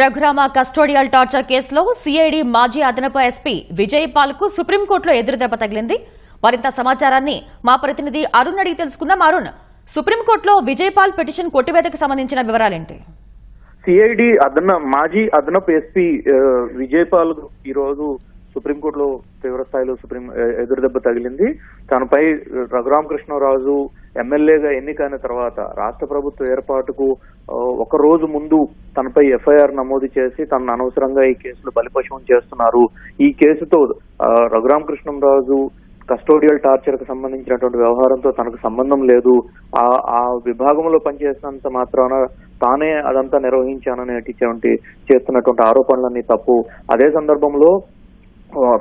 Raghurama custodial torture కేసులో CID మాజీ అదనపు ఎస్పీ విజయపాల్కు సుప్రీంకోర్టులో ఎదురుదెబ్బ తగిలింది. మరింత సమాచారాన్ని మా ప్రతినిధి అరుణ్ అడిగి తెలుసుకుందాం. అరుణ్ సుప్రీంకోర్టులో విజయపాల్ పిటిషన్ కొట్టివేతకు సంబంధించిన వివరాలేంటి? సిఐడి అదన మాజీ అదనపు ఎస్పీ విజయపాల్ ఈరోజు సుప్రీంకోర్టులో తీవ్ర స్థాయిలో సుప్రీం ఎదురుదెబ్బ తగిలింది. తనపై రఘురామకృష్ణరాజు ఎమ్మెల్యేగా ఎన్నికైన తర్వాత రాష్ట్ర ప్రభుత్వ ఏర్పాటుకు ఒక రోజు ముందు తనపై ఎఫ్ఐఆర్ నమోదు చేసి తనను అనవసరంగా ఈ కేసులో బలిపశువం చేస్తున్నారు. ఈ కేసుతో రఘురామకృష్ణరాజు కస్టోడియల్ టార్చర్కు సంబంధించినటువంటి వ్యవహారంతో తనకు సంబంధం లేదు. ఆ ఆ విభాగంలో పనిచేసినంత మాత్రాన తానే అదంతా నిర్వహించాననేటువంటి చేస్తున్నటువంటి ఆరోపణలన్నీ తప్పు. అదే సందర్భంలో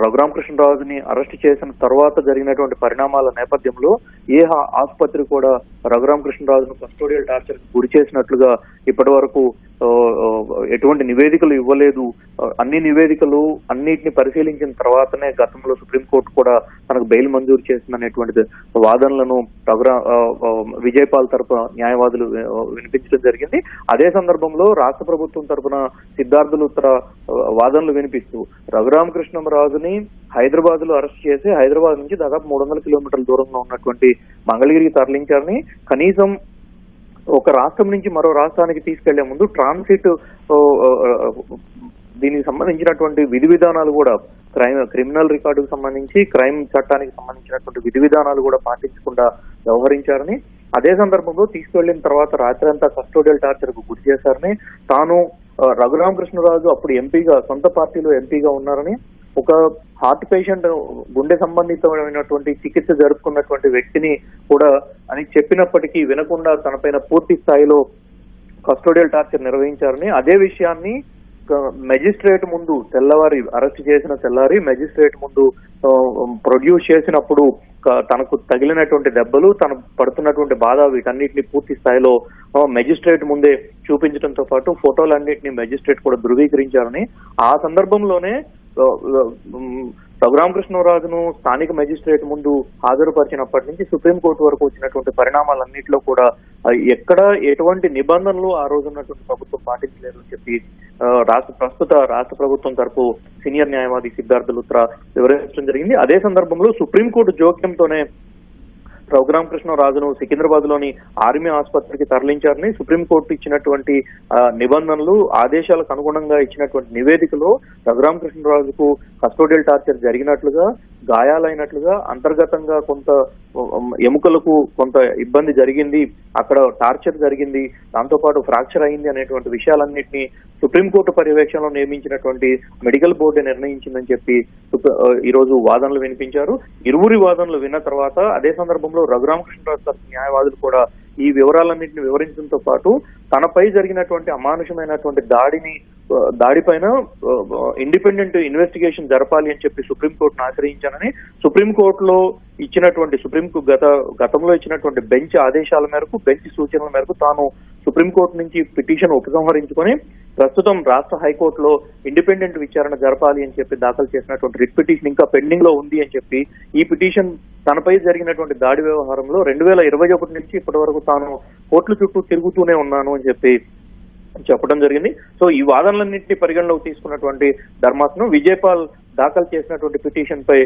రఘురామకృష్ణరాజుని అరెస్ట్ చేసిన తర్వాత జరిగినటువంటి పరిణామాల నేపథ్యంలో ఏ ఆసుపత్రి కూడా రఘురామకృష్ణరాజును కస్టోడియల్ టార్చర్ గురి చేసినట్లుగా ఇప్పటి వరకు ఎటువంటి నివేదికలు ఇవ్వలేదు. అన్ని నివేదికలు అన్నిటిని పరిశీలించిన తర్వాతనే గతంలో సుప్రీంకోర్టు కూడా తనకు బెయిల్ మంజూరు చేసిందనేటువంటి వాదనలను రఘురా విజయపాల్ తరపున న్యాయవాదులు వినిపించడం జరిగింది. అదే సందర్భంలో రాష్ట్ర ప్రభుత్వం తరపున సిద్ధార్థులు ఉత్తర వాదనలు వినిపిస్తూ రఘురామకృష్ణరాజుని హైదరాబాద్లో అరెస్ట్ చేసి హైదరాబాద్ నుంచి దాదాపు మూడు వందల కిలోమీటర్ల దూరంలో ఉన్నటువంటి మంగళగిరికి తరలించారని కనీసం ఒక రాష్ట్రం నుంచి మరో రాష్ట్రానికి తీసుకెళ్ళే ముందు ట్రాన్సిట్ దీనికి సంబంధించినటువంటి విధి విధానాలు కూడా క్రైమ్ క్రిమినల్ రికార్డుకు సంబంధించి క్రైమ్ చట్టానికి సంబంధించినటువంటి విధి విధానాలు కూడా పాటించకుండా వ్యవహరించారని అదే సందర్భంలో తీసుకువెళ్ళిన తర్వాత రాత్రంతా కస్టోడియల్ టార్చర్కు గురి చేశారని తాను రఘురామకృష్ణరాజు అప్పుడు ఎంపీగా సొంత పార్టీలో ఎంపీగా ఉన్నారని ఒక హార్ట్ పేషెంట్ గుండె సంబంధితమైనటువంటి చికిత్స జరుపుకున్నటువంటి వ్యక్తిని కూడా అని చెప్పినప్పటికీ వినకుండా తనపైన పూర్తి స్థాయిలో కస్టోడియల్ టార్చర్ నిర్వహించారని అదే విషయాన్ని మెజిస్ట్రేట్ ముందు తెల్లవారి అరెస్ట్ చేసిన తెల్లారి మెజిస్ట్రేట్ ముందు ప్రొడ్యూస్ చేసినప్పుడు తనకు తగిలినటువంటి దెబ్బలు తను పడుతున్నటువంటి బాధ వీటన్నిటిని పూర్తి స్థాయిలో మెజిస్ట్రేట్ ముందే చూపించడంతో పాటు ఫోటోలన్నింటినీ మెజిస్ట్రేట్ కూడా ధృవీకరించారని ఆ సందర్భంలోనే రఘురామకృష్ణరాజును స్థానిక మెజిస్ట్రేట్ ముందు హాజరుపరిచినప్పటి నుంచి సుప్రీంకోర్టు వరకు వచ్చినటువంటి పరిణామాలన్నింటిలో కూడా ఎక్కడ ఎటువంటి నిబంధనలు ఆ రోజు ఉన్నటువంటి ప్రభుత్వం పాటించలేదు అని చెప్పి రాష్ట్ర ప్రస్తుత రాష్ట్ర ప్రభుత్వం తరపు సీనియర్ న్యాయవాది సిద్ధార్థ లుత్రా వివరించడం జరిగింది. అదే సందర్భంలో సుప్రీంకోర్టు జోక్యంతోనే రఘురామకృష్ణరాజును సికింద్రాబాద్లోని ఆర్మీ ఆసుపత్రికి తరలించారని సుప్రీంకోర్టు ఇచ్చినటువంటి నిబంధనలు ఆదేశాలకు అనుగుణంగా ఇచ్చినటువంటి నివేదికలో రఘురామకృష్ణరాజుకు కస్టోడియల్ టార్చర్ జరిగినట్లుగా గాయాలైనట్లుగా అంతర్గతంగా కొంత ఎముకలకు కొంత ఇబ్బంది జరిగింది అక్కడ టార్చర్ జరిగింది దాంతో పాటు ఫ్రాక్చర్ అయింది అనేటువంటి విషయాలన్నింటినీ సుప్రీంకోర్టు పర్యవేక్షణలో నియమించినటువంటి మెడికల్ బోర్డు నిర్ణయించిందని చెప్పి ఈరోజు ఈ రోజు వాదనలు వినిపించారు. ఇరువురి వాదనలు విన్న తర్వాత అదే సందర్భంలో రఘురామకృష్ణరాజు తరపు న్యాయవాదులు కూడా ఈ వివరాలన్నింటినీ వివరించడంతో పాటు తనపై జరిగినటువంటి అమానుషమైనటువంటి దాడిని దాడిపైన ఇండిపెండెంట్ ఇన్వెస్టిగేషన్ జరపాలి అని చెప్పి సుప్రీంకోర్టును ఆశ్రయించానని సుప్రీంకోర్టులో ఇచ్చినటువంటి సుప్రీం గత గతంలో ఇచ్చినటువంటి బెంచ్ ఆదేశాల మేరకు బెంచ్ సూచనల మేరకు తాను సుప్రీంకోర్టు నుంచి పిటిషన్ ఉపసంహరించుకొని ప్రస్తుతం రాష్ట్ర హైకోర్టులో ఇండిపెండెంట్ విచారణ జరపాలి అని చెప్పి దాఖలు చేసినటువంటి రిట్ పిటిషన్ ఇంకా పెండింగ్లో ఉంది అని చెప్పి ఈ పిటిషన్ తనపై జరిగినటువంటి దాడి వ్యవహారంలో రెండు వేల ఇరవై ఒకటి నుంచి ఇప్పటి వరకు తాను కోర్టుల చుట్టూ తిరుగుతూనే ఉన్నాను అని చెప్పి చెప్పడం జరిగింది. సో ఈ వాదనలన్నింటినీ పరిగణలోకి తీసుకున్నటువంటి ధర్మాసనం విజయపాల్ దాఖలు చేసినటువంటి పిటిషన్ పై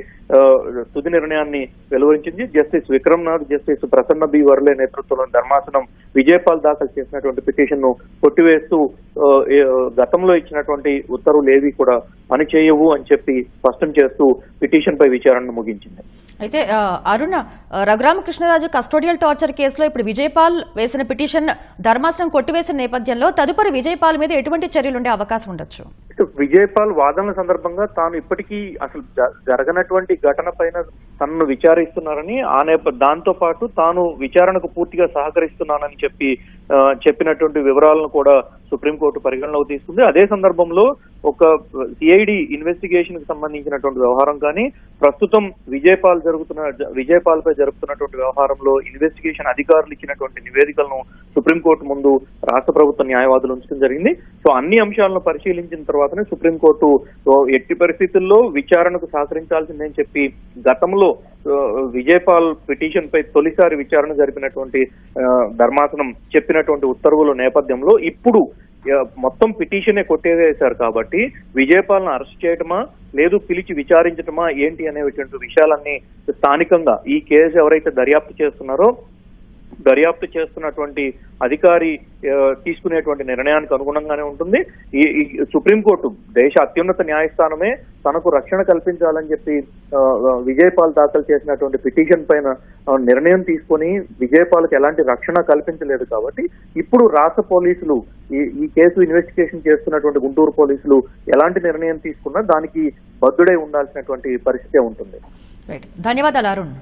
తుది నిర్ణయాన్ని వెలువరించింది. Justice Vikram Nath justice Prasanna B. Varale నేతృత్వంలోని ధర్మాసనం విజయపాల్ దాఖలు చేసినటువంటి పిటిషన్ను కొట్టివేస్తూ గతంలో ఇచ్చినటువంటి ఉత్తర్వులు ఏవి కూడా పనిచేయవు అని చెప్పి స్పష్టం చేస్తూ పిటిషన్ పై విచారణను ముగించింది. అయితే అరుణ రఘురామకృష్ణరాజు కస్టోడియల్ టార్చర్ కేసులో ఇప్పుడు విజయపాల్ వేసిన పిటిషన్ ధర్మాసనం కొట్టివేసిన నేపథ్యంలో తదుపరి విజయపాల్ మీద ఎటువంటి చర్యలు ఉండే అవకాశం ఉండొచ్చు? విజయపాల్ వాదనల సందర్భంగా తాను ఇప్పటికీ అసలు జ- జరగనటువంటి ఘటన పైన తనను విచారిస్తున్నారని ఆ నేప దాంతో పాటు తాను విచారణకు పూర్తిగా సహకరిస్తున్నానని చెప్పి చెప్పినటువంటి వివరాలను కూడా సుప్రీంకోర్టు పరిగణలోకి తీసుకుంది. అదే సందర్భంలో ఒక సిఐడి ఇన్వెస్టిగేషన్కి సంబంధించినటువంటి వ్యవహారం కానీ ప్రస్తుతం విజయపాల్ జరుగుతున్న విజయపాల్ పై జరుగుతున్నటువంటి వ్యవహారంలో ఇన్వెస్టిగేషన్ అధికారులు ఇచ్చినటువంటి నివేదికలను సుప్రీంకోర్టు ముందు రాష్ట్ర ప్రభుత్వ న్యాయవాదులు ఉంచడం జరిగింది. సో అన్ని అంశాలను పరిశీలించిన తర్వాతనే సుప్రీంకోర్టు ఎట్టి పరిస్థితుల్లో విచారణకు సహకరించాల్సిందని చెప్పి గతంలో గతంలో విజయపాల్ పిటిషన్ పై తొలిసారి విచారణ జరిపినటువంటి ధర్మాసనం చెప్పినటువంటి ఉత్తర్వుల నేపథ్యంలో ఇప్పుడు మొత్తం పిటిషనే కొట్టేసేశారు కాబట్టి విజయపాల్ను అరెస్ట్ చేయటమా లేదు పిలిచి విచారించటమా ఏంటి అనేటువంటి విషయాలన్నీ స్థానికంగా ఈ కేసు ఎవరైతే దర్యాప్తు చేస్తున్నారో దర్యాప్తు చేస్తున్నటువంటి అధికారి తీసుకునేటువంటి నిర్ణయానికి అనుగుణంగానే ఉంటుంది. ఈ సుప్రీంకోర్టు దేశ అత్యున్నత న్యాయస్థానమే తనకు రక్షణ కల్పించాలని చెప్పి విజయపాల్ దాఖలు చేసినటువంటి పిటిషన్ పైన నిర్ణయం తీసుకొని విజయపాల్కి ఎలాంటి రక్షణ కల్పించలేదు కాబట్టి ఇప్పుడు రాష్ట్ర పోలీసులు ఈ ఈ కేసు ఇన్వెస్టిగేషన్ చేస్తున్నటువంటి గుంటూరు పోలీసులు ఎలాంటి నిర్ణయం తీసుకున్నా దానికి బద్దుడై ఉండాల్సినటువంటి పరిస్థితే ఉంటుంది. ధన్యవాదాలు అరుణ్.